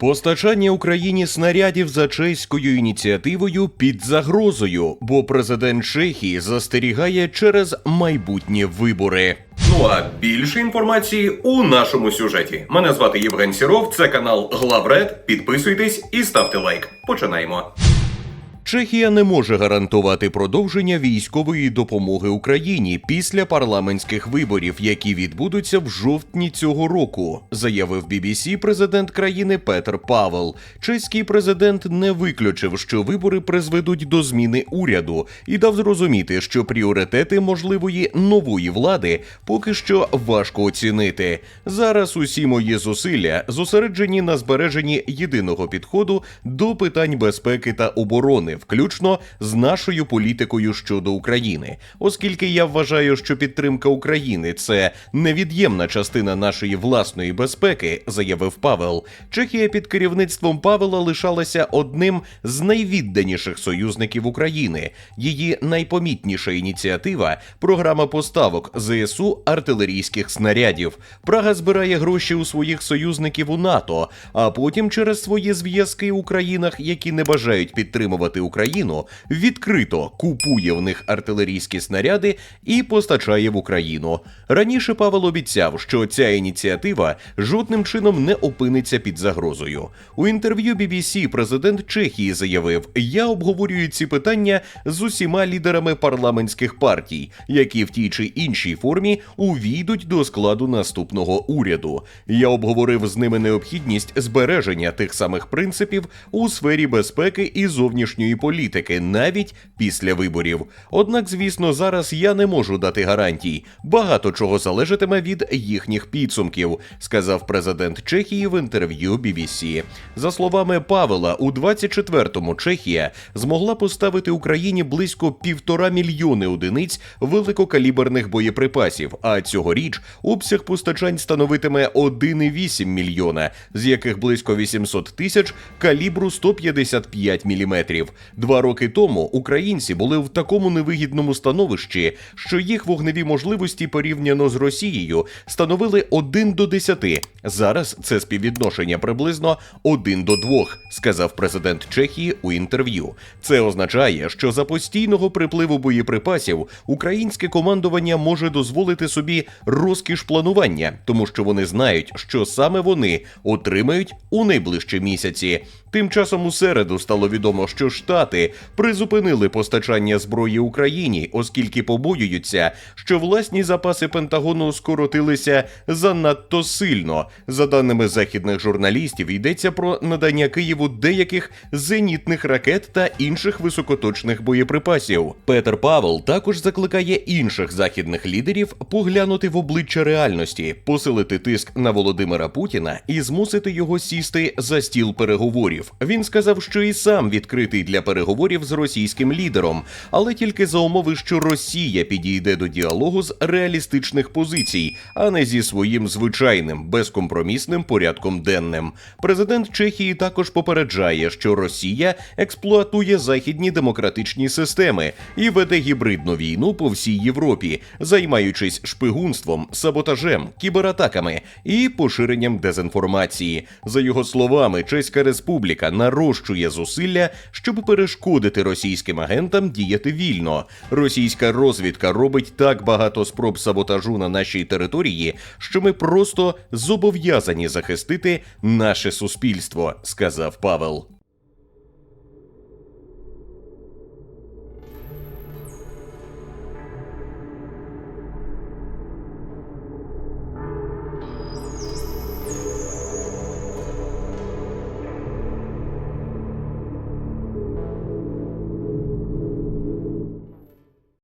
Постачання Україні снарядів за чеською ініціативою під загрозою, бо президент Чехії застерігає через майбутні вибори. Ну а більше інформації у нашому сюжеті. Мене звати Євген Сіров, це канал Главред. Підписуйтесь і ставте лайк. Починаємо. Чехія не може гарантувати продовження військової допомоги Україні після парламентських виборів, які відбудуться в жовтні цього року, заявив BBC президент країни Петр Павел. Чеський президент не виключив, що вибори призведуть до зміни уряду, і дав зрозуміти, що пріоритети можливої нової влади поки що важко оцінити. Зараз усі мої зусилля зосереджені на збереженні єдиного підходу до питань безпеки та оборони, включно з нашою політикою щодо України, оскільки я вважаю, що підтримка України це невід'ємна частина нашої власної безпеки, заявив Павел. Чехія під керівництвом Павела лишалася одним з найвідданіших союзників України. Її найпомітніша ініціатива програма поставок ЗСУ артилерійських снарядів. Прага збирає гроші у своїх союзників у НАТО, а потім через свої зв'язки у країнах, які не бажають підтримувати Україну, відкрито купує в них артилерійські снаряди і постачає в Україну. Раніше Павел обіцяв, що ця ініціатива жодним чином не опиниться під загрозою. У інтерв'ю BBC президент Чехії заявив: Я обговорюю ці питання з усіма лідерами парламентських партій, які в тій чи іншій формі увійдуть до складу наступного уряду. Я обговорив з ними необхідність збереження тих самих принципів у сфері безпеки і зовнішньої політики, навіть після виборів. Однак, звісно, зараз я не можу дати гарантій. Багато чого залежатиме від їхніх підсумків, сказав президент Чехії в інтерв'ю BBC. За словами Павела, у 24-му Чехія змогла поставити Україні близько півтора мільйони одиниць великокаліберних боєприпасів. А цьогоріч обсяг постачань становитиме 1,8 мільйона, з яких близько 800 тисяч калібру 155 мм. Два роки тому українці були в такому невигідному становищі, що їх вогневі можливості порівняно з Росією становили 1 до 10. Зараз це співвідношення приблизно 1 до 2, сказав президент Чехії у інтерв'ю. Це означає, що за постійного припливу боєприпасів українське командування може дозволити собі розкіш планування, тому що вони знають, що саме вони отримають у найближчі місяці. Тим часом у середу стало відомо, що Штати призупинили постачання зброї Україні, оскільки побоюються, що власні запаси Пентагону скоротилися занадто сильно. За даними західних журналістів, йдеться про надання Києву деяких зенітних ракет та інших високоточних боєприпасів. Петер Павел також закликає інших західних лідерів поглянути в обличчя реальності, посилити тиск на Володимира Путіна і змусити його сісти за стіл переговорів. Він сказав, що і сам відкритий для переговорів з російським лідером, але тільки за умови, що Росія підійде до діалогу з реалістичних позицій, а не зі своїм звичайним безкомпромісним порядком денним. Президент Чехії також попереджає, що Росія експлуатує західні демократичні системи і веде гібридну війну по всій Європі, займаючись шпигунством, саботажем, кібератаками і поширенням дезінформації. За його словами, Чеська Республіка нарощує зусилля, щоб перешкодити російським агентам діяти вільно. Російська розвідка робить так багато спроб саботажу на нашій території, що ми просто зобов'язані захистити наше суспільство, сказав Павел.